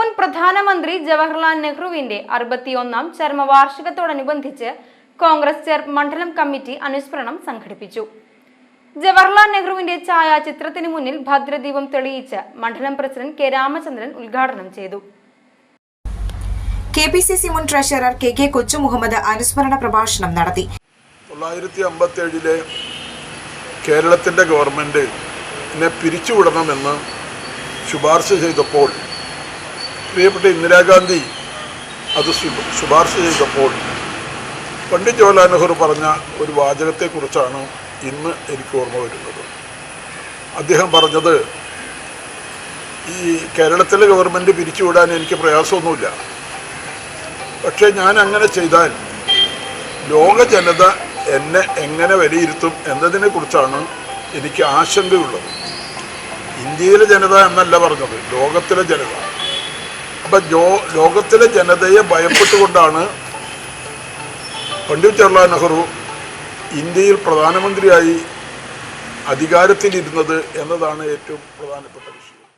മുൻ പ്രധാനമന്ത്രി ജവഹർലാൽ നെഹ്റുവിന്റെ അറുപത്തിയൊന്നാം ചരമവാർഷികത്തോടനുബന്ധിച്ച് കോൺഗ്രസ് ചെയർ മണ്ഡലം കമ്മിറ്റി അനുസ്മരണം സംഘടിപ്പിച്ചു. ജവഹർലാൽ നെഹ്റുവിന്റെ ഛായാചിത്രത്തിന് മുന്നിൽ ഭദ്രദീപം തെളിയിച്ച് മണ്ഡലം പ്രസിഡന്റ് കെ രാമചന്ദ്രൻ ഉദ്ഘാടനം ചെയ്തു. കെ പി സി സി മുൻ treasurer K K Kochu Muhammad അനുസ്മരണ പ്രഭാഷണം നടത്തി. തൊള്ളായിരത്തി അമ്പത്തേഴിലെ കേരളത്തിന്റെ ഗവൺമെന്റ് എന്നെ പിരിച്ചുവിടണമെന്ന് ശുപാർശ ചെയ്തപ്പോൾ പ്രിയപ്പെട്ട ഇന്ദിരാഗാന്ധി അത് ശുപാർശ ചെയ്തപ്പോൾ പണ്ഡിറ്റ് ജവഹർലാൽ നെഹ്റു പറഞ്ഞ ഒരു വാചകത്തെക്കുറിച്ചാണ് ഇന്ന് എനിക്ക് ഓർമ്മ വരുന്നത്. അദ്ദേഹം പറഞ്ഞത് ഈ കേരളത്തിലെ ഗവൺമെന്റ് പിരിച്ചുവിടാൻ എനിക്ക് പ്രയാസമൊന്നുമില്ല. പക്ഷേ ഞാൻ അങ്ങനെ ചെയ്താൽ ലോക ജനത എന്നെ എങ്ങനെ വിലയിരുത്തും എന്നതിനെ കുറിച്ചാണ് എനിക്ക് ആശങ്കയുള്ളത്. ഇന്ത്യയിലെ ജനത എന്നല്ല പറഞ്ഞത് ലോകത്തിലെ ജനത. അപ്പം ജോ ലോകത്തിലെ ജനതയെ ഭയപ്പെട്ടുകൊണ്ടാണ് പണ്ഡിറ്റ് ജവഹർലാൽ നെഹ്റു ഇന്ത്യയിൽ പ്രധാനമന്ത്രിയായി അധികാരത്തിലിരുന്നത് എന്നതാണ് ഏറ്റവും പ്രധാനപ്പെട്ട വിഷയം.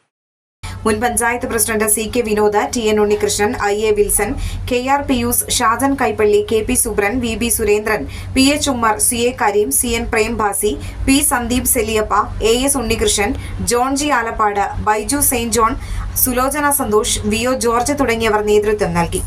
മുൻ panchayat president C K Vinoda T N Unnikrishnan I A Wilson K R Pius Shajan Kaippally K P Subran V B Surendran P H Ummer C A Kareem C N Prembhasi P Sandeep Seliyappa A S Unnikrishnan John G Alappad Baiju Saint John Sulochana Santhosh V O George തുടങ്ങിയവർ നേതൃത്വം നൽകി.